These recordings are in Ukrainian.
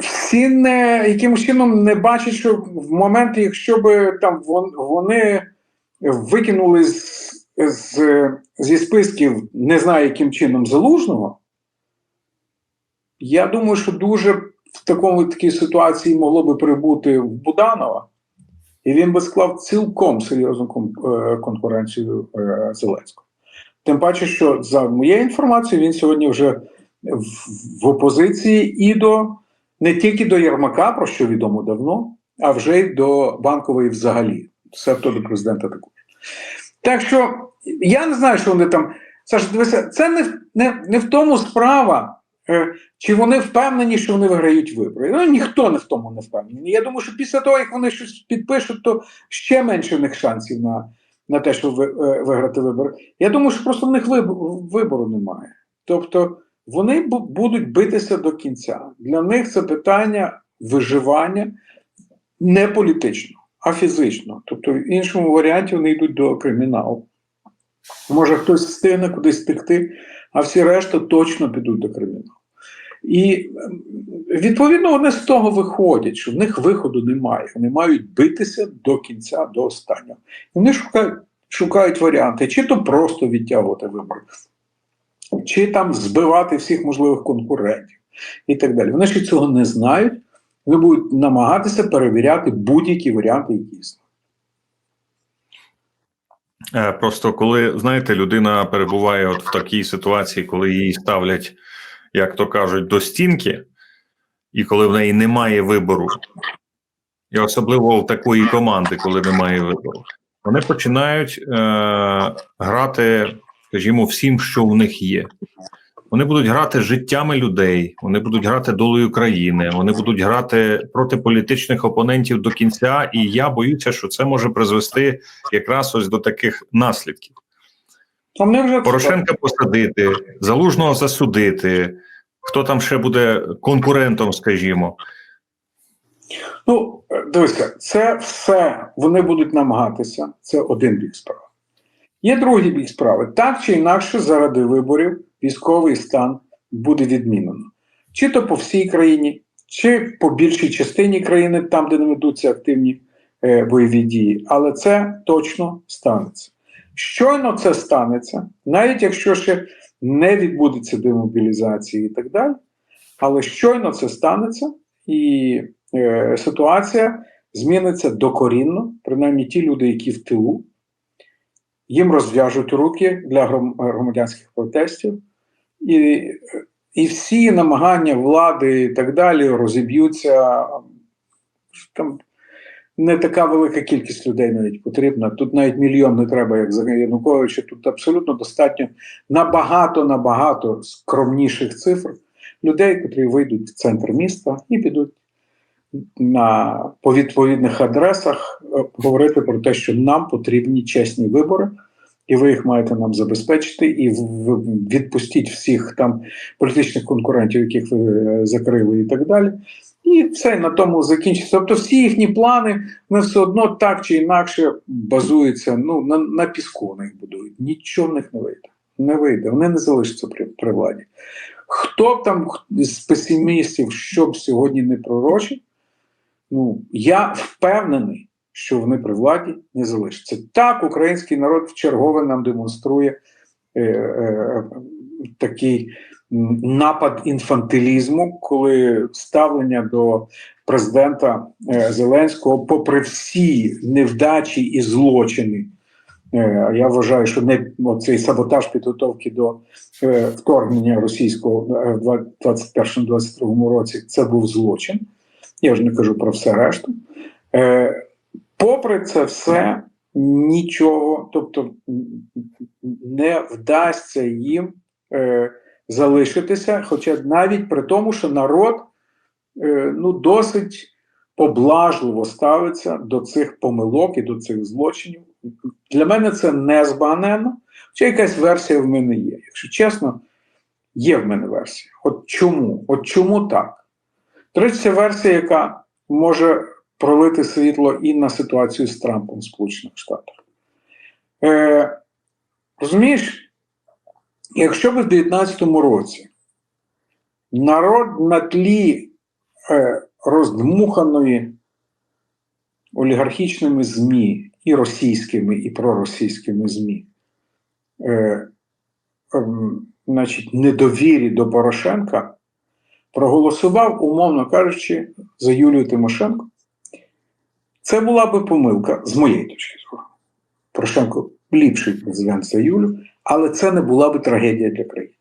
всі не якимось чином не бачать, що в моменті, якщо б там вони викинули з, з, зі списків, не знаю яким чином залужного, я думаю, що дуже в такому такій ситуації могло би прибути в Буданова, і він би склав цілком серйозну е, конкуренцію е, Зеленського. Тим паче, що за моєю інформацією, він сьогодні вже в, в опозиції і до не тільки до Єрмака, про що відомо давно, а вже й до банкової взагалі. Все то до президента також. Так що я не знаю, що вони там. Саш, дивися, це не, не, не в тому справа, е, чи вони впевнені, що вони виграють вибори. Ну, ніхто не в тому не впевнений. Я думаю, що після того, як вони щось підпишуть, то ще менше в них шансів на, на те, щоб ви- е, виграти вибори. Я думаю, що просто в них вибору, вибору немає. Тобто вони будуть битися до кінця. Для них це питання виживання не політично, а фізично. Тобто, в іншому варіанті вони йдуть до криміналу. Може хтось встигне кудись втекти, а всі решта точно підуть до криміналу. І ем, відповідно вони з того виходять, що в них виходу немає. Вони мають битися до кінця, до останнього. Вони шукають, шукають варіанти, чи то просто відтягувати вибори, чи там збивати всіх можливих конкурентів і так далі. Вони ще цього не знають. Вони будуть намагатися перевіряти будь-які варіанти, які існують. Е, Просто коли знаєте, людина перебуває от в такій ситуації, коли її ставлять, як то кажуть, до стінки, і коли в неї немає вибору, і особливо в такої команди, коли немає вибору, вони починають е, грати, скажімо, всім, що в них є. Вони будуть грати життями людей, вони будуть грати долею країни, вони будуть грати проти політичних опонентів до кінця. І я боюся, що це може призвести якраз ось до таких наслідків: вже Порошенка посадити, залужного засудити. Хто там ще буде конкурентом, скажімо, Ну, дивися, це все вони будуть намагатися. Це один бік справи. Є другий бік справи. Так чи інакше, заради виборів військовий стан буде відмінено. Чи то по всій країні, чи по більшій частині країни, там, де не ведуться активні е, бойові дії. Але це точно станеться. Щойно це станеться, навіть якщо ще не відбудеться демобілізації і так далі. Але щойно це станеться, і е, ситуація зміниться докорінно, принаймні ті люди, які в тилу, їм розв'яжуть руки для громадянських протестів, і, і всі намагання влади і так далі розіб'ються. Там не така велика кількість людей навіть потрібна. Тут навіть мільйон не треба, як за Януковича. Тут абсолютно достатньо набагато набагато скромніших цифр людей, які вийдуть в центр міста і підуть на по відповідних адресах е, говорити про те, що нам потрібні чесні вибори, і ви їх маєте нам забезпечити, і відпустіть всіх там політичних конкурентів, яких ви е, закрили, і так далі. І все на тому закінчиться. Тобто, всі їхні плани вони все одно так чи інакше базуються ну, на, на піску. Вони будують. Нічого в них не вийде. Не вийде. Вони не залишаться при, при владі. Хто там з песимістів, що б сьогодні не пророчив, ну я впевнений, що вони при владі не залишаться. Так, український народ вчергове нам демонструє е, е, такий напад інфантилізму, коли ставлення до президента е, Зеленського, попри всі невдачі і злочини. е, Я вважаю, що не цей саботаж підготовки до е, вторгнення російського е, в 21-22 році це був злочин. Я ж не кажу про все решту. Е, попри це все, нічого, тобто не вдасться їм е, залишитися, хоча навіть при тому, що народ е, ну, досить поблажливо ставиться до цих помилок і до цих злочинів. Для мене це не збагненно. Хоча якась версія в мене є. Якщо чесно, є в мене версія. От чому? От чому так? Це версія, яка може пролити світло і на ситуацію з Трампом в Сполучених Штатах. Е, розумієш, якщо б в 2019 році народ на тлі е, роздмуханої олігархічними ЗМІ і російськими, і проросійськими ЗМІ, е, ем, значить, недовірі до Порошенка, проголосував, умовно кажучи, за Юлію Тимошенко. Це була би помилка з моєї точки зору. Порошенко ліпший президент за Юлю, але це не була би трагедія для країни.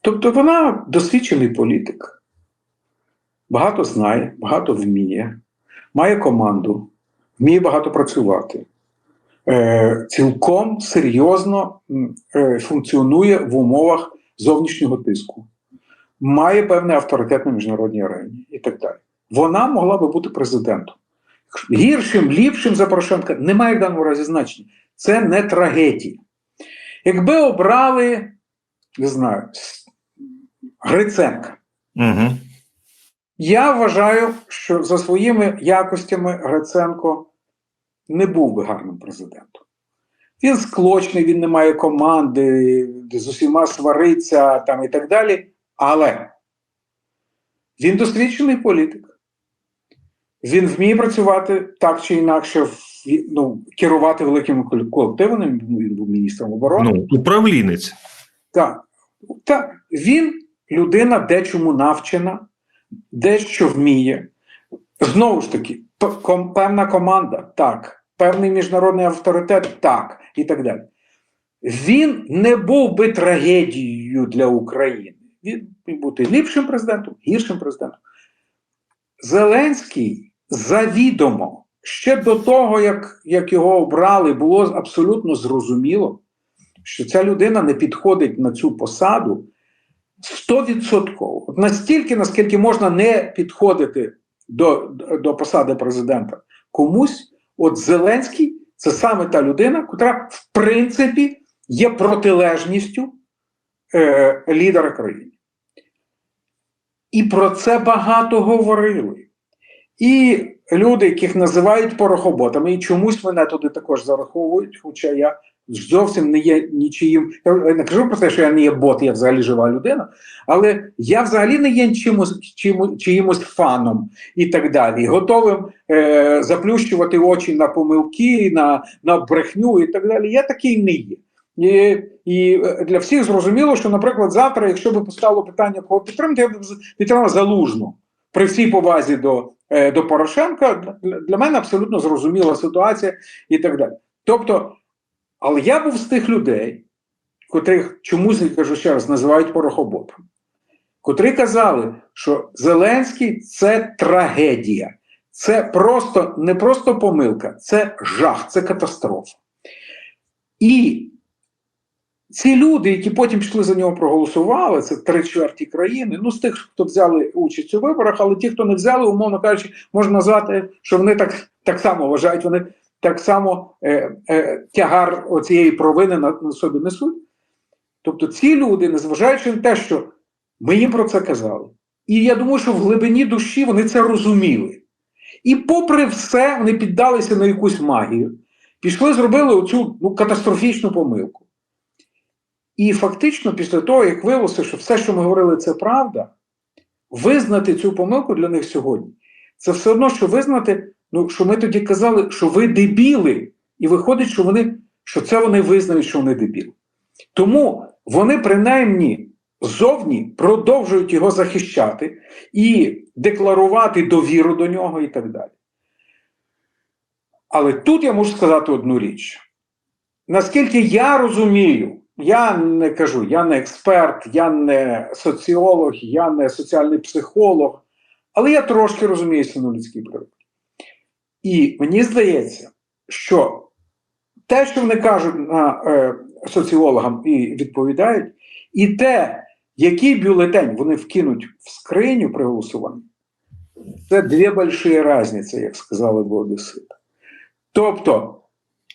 Тобто вона досвідчений політик, багато знає, багато вміє, має команду, вміє багато працювати, е, цілком серйозно е, функціонує в умовах зовнішнього тиску, має певний авторитет на міжнародній арені і так далі. Вона могла би бути президентом. Гіршим, ліпшим за Порошенка немає в даному разі значення. Це не трагедія. Якби обрали, не знаю, Гриценка, Угу. я вважаю, що за своїми якостями Гриценко не був би гарним президентом. Він склочний, він не має команди, з усіма свариться там і так далі. Але він досвідчений політик. Він вміє працювати так чи інакше, в- ну, керувати великими кол- колективами. Він був міністром оборони. Ну, управлінець. Так, так, він людина дечому навчена, дещо вміє. Знову ж таки, певна команда, так, певний міжнародний авторитет, так, і так далі. Він не був би трагедією для України. Він міг бути ліпшим президентом, гіршим президентом. Зеленський завідомо ще до того, як, як його обрали, було абсолютно зрозуміло, що ця людина не підходить на цю посаду 100%. От настільки, наскільки можна не підходити до, до посади президента комусь, от Зеленський це саме та людина, яка в принципі є протилежністю е, лідера країни. І про це багато говорили. І люди, яких називають порохоботами, і чомусь мене туди також зараховують, хоча я зовсім не є нічиїм. Я не кажу про те, що я не є бот, я взагалі жива людина, але я взагалі не є чимось, чимось, чиїмось фаном і так далі. Готовим е, заплющувати очі на помилки, на, на брехню і так далі. Я такий не є. І, і е, для всіх зрозуміло, що, наприклад, завтра, якщо би постало питання кого підтримати, я б підтримав залужну при всій повазі до, е, до Порошенка. Для, мене абсолютно зрозуміла ситуація і так далі. Тобто, але я був з тих людей, котрих чомусь я кажу ще раз, називають порохоботами, котрі казали, що Зеленський це трагедія, це просто не просто помилка, це жах, це катастрофа. І ці люди, які потім пішли за нього проголосували, це три чверті країни. Ну, з тих, хто взяли участь у виборах, але ті, хто не взяли, умовно кажучи, можна назвати, що вони так, так само вважають, вони так само е, е, тягар оцієї провини на, на собі несуть. Тобто ці люди, незважаючи на те, що ми їм про це казали, і я думаю, що в глибині душі вони це розуміли. І попри все, вони піддалися на якусь магію, пішли, зробили оцю ну, катастрофічну помилку. І фактично, після того, як виявилося, що все, що ми говорили, це правда, визнати цю помилку для них сьогодні, це все одно, що визнати, ну, що ми тоді казали, що ви дебіли, і виходить, що вони, що це вони визнають, що вони дебіли. Тому вони принаймні зовні продовжують його захищати і декларувати довіру до нього і так далі. Але тут я можу сказати одну річ. Наскільки я розумію, я не кажу, я не експерт, я не соціолог, я не соціальний психолог, але я трошки розуміюся на людській природі. І мені здається, що те, що вони кажуть на е, соціологам і відповідають, і те, який бюлетень вони вкинуть в скриню при голосуванні, це дві великі різниці, як сказали б одесити. Тобто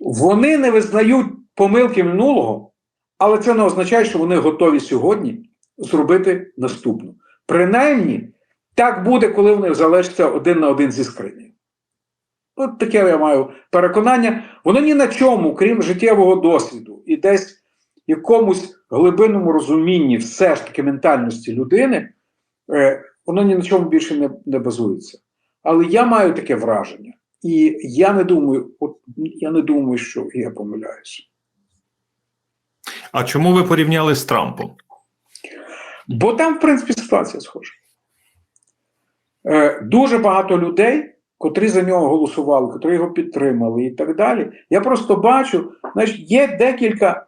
вони не визнають помилки минулого, але це не означає, що вони готові сьогодні зробити наступну. Принаймні, так буде, коли вони залишаться один на один зі скринею. От таке я маю переконання. Воно ні на чому, крім життєвого досвіду, і десь якомусь глибинному розумінні все ж таки ментальності людини, е, воно ні на чому більше не, не базується. Але я маю таке враження, і я не думаю, от я не думаю, що я помиляюся. А чому ви порівняли з Трампом? Бо там, в принципі, ситуація схожа. Е, дуже багато людей, котрі за нього голосували, котрі його підтримали і так далі. Я просто бачу, значить, є декілька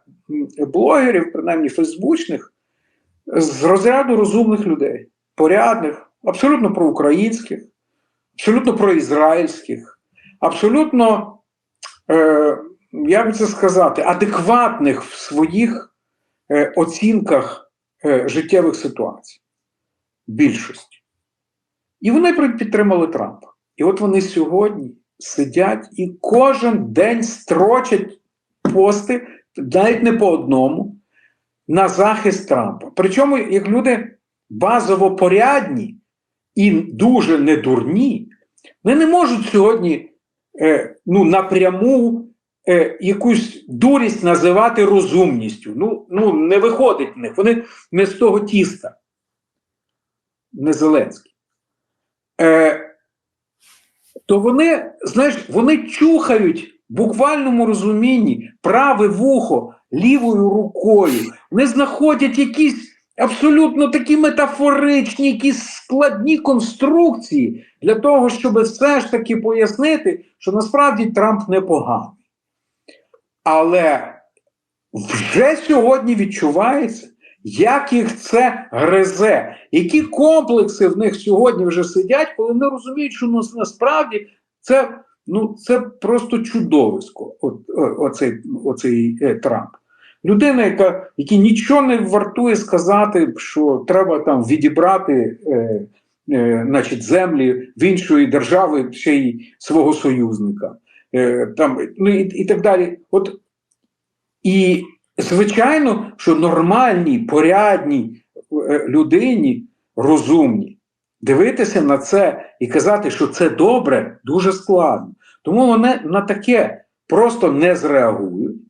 блогерів, принаймні фейсбучних, з розряду розумних людей, порядних, абсолютно проукраїнських, абсолютно проізраїльських, абсолютно, е, як би це сказати, адекватних в своїх е, оцінках е, життєвих ситуацій. Більшості. І вони підтримали Трампа. І от вони сьогодні сидять і кожен день строчать пости, навіть не по одному, на захист Трампа. Причому, як люди базово порядні і дуже недурні, вони не можуть сьогодні е, ну, напряму е, якусь дурість називати розумністю. Ну, ну, не виходить в них. Вони не з того тіста. Не Зеленський. Е, то вони, знаєш, вони чухають в буквальному розумінні праве вухо лівою рукою. Вони знаходять якісь абсолютно такі метафоричні, якісь складні конструкції для того, щоб все ж таки пояснити, що насправді Трамп непоганий. Але вже сьогодні відчувається, як їх це гризе, які комплекси в них сьогодні вже сидять, коли вони розуміють, що ну, насправді це, ну, це просто чудовисько, оцей, оцей е, Трамп. Людина, яка, якій нічого не вартує сказати, що треба там відібрати е, е, значить, землі в іншої держави, ще й свого союзника. Е, там, ну, і, і так далі. От, і звичайно, що нормальній, порядній е, людині, розумній, дивитися на це і казати, що це добре, дуже складно. Тому вони на таке просто не зреагують,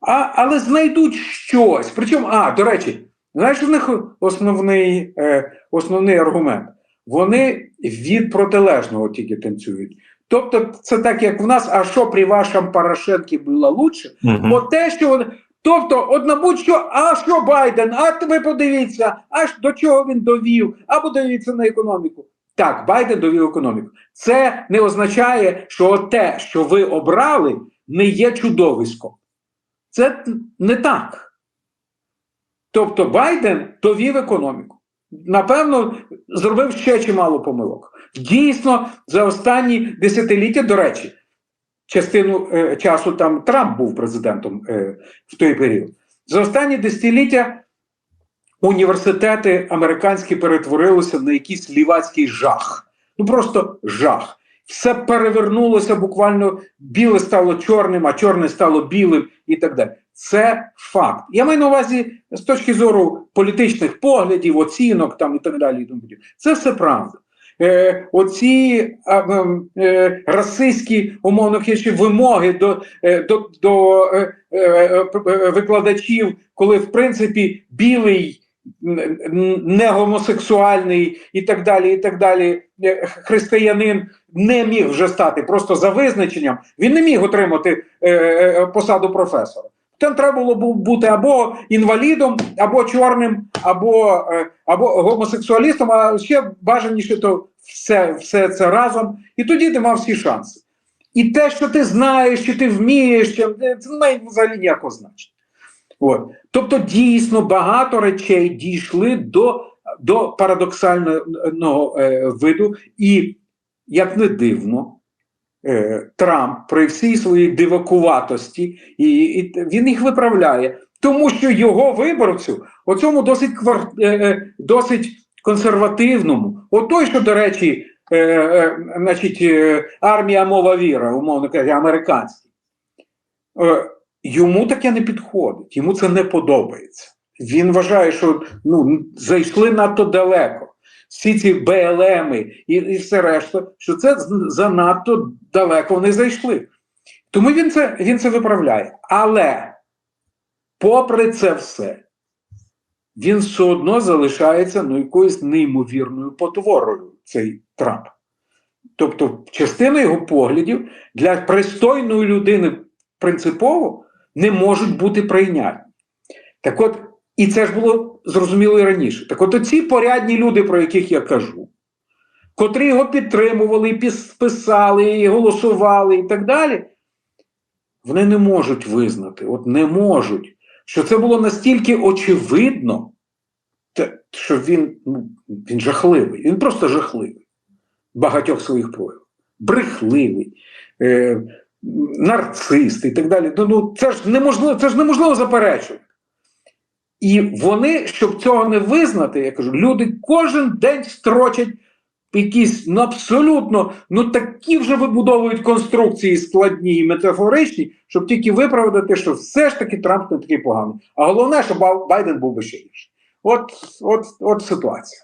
а, але знайдуть щось. Причому, а, до речі, знаєш, у них основний, е, основний аргумент. Вони від протилежного тільки танцюють. Тобто, це так, як в нас, а що при вашому Порошенкі було лучше? От те, що вони. Тобто, от на будь-що, а що Байден, а ви подивіться, аж до чого він довів, або дивіться на економіку. Так, Байден довів економіку. Це не означає, що те, що ви обрали, не є чудовиськом. Це не так. Тобто Байден довів економіку. Напевно, зробив ще чимало помилок. Дійсно, за останні десятиліття, до речі, частину е, часу там Трамп був президентом е, в той період. За останні десятиліття університети американські перетворилися на якийсь лівацький жах. Ну просто жах. Все перевернулося буквально біле стало чорним, а чорне стало білим і так далі. Це факт. Я маю на увазі з точки зору політичних поглядів, оцінок там і так далі. Це все правда. Е, оці ем, е, расистські, умовно кажучи, вимоги до, е, до, до е, е, е, викладачів, коли в принципі білий, н- н- не гомосексуальний і так далі, і так далі, е, християнин не міг вже стати просто за визначенням, він не міг отримати е, е, посаду професора. Там треба було бути або інвалідом, або чорним, або, е, або гомосексуалістом, а ще бажаніше то все, все це разом. І тоді ти мав всі шанси. І те, що ти знаєш, що ти вмієш, що- е, це не має взагалі ніякого значення. От. Тобто, дійсно багато речей дійшли до, до парадоксального е, виду, і як не дивно, е, Трамп при всій своїй дивакуватості, і, і він їх виправляє, тому що його виборцю, оцьому досить квар, е, е, досить консервативному, от той, що, до речі, е, е, значить, е, армія мова віра, умовно кажучи, американський, е, йому таке не підходить, йому це не подобається. Він вважає, що ну, зайшли надто далеко. Всі ці БЛМи і, і все решта, що це занадто далеко вони зайшли. Тому він це, він це виправляє. Але, попри це все, він все одно залишається ну, якоюсь неймовірною потворою, цей Трамп. Тобто, частина його поглядів для пристойної людини принципово не можуть бути прийнятні. Так от, і це ж було зрозуміло і раніше. Так от ці порядні люди, про яких я кажу, котрі його підтримували, і писали, і голосували, і так далі, вони не можуть визнати, от не можуть, що це було настільки очевидно, що він, ну, він жахливий, він просто жахливий в багатьох своїх проявах. Брехливий, е, нарцист і так далі. Ну, ну, це ж неможливо, це ж неможливо заперечувати. І вони, щоб цього не визнати, я кажу, люди кожен день строчать якісь ну, абсолютно ну такі вже вибудовують конструкції складні і метафоричні, щоб тільки виправдати, що все ж таки Трамп не такий поганий. А головне, що Ба- Байден був би ще гірший. От, от, от ситуація.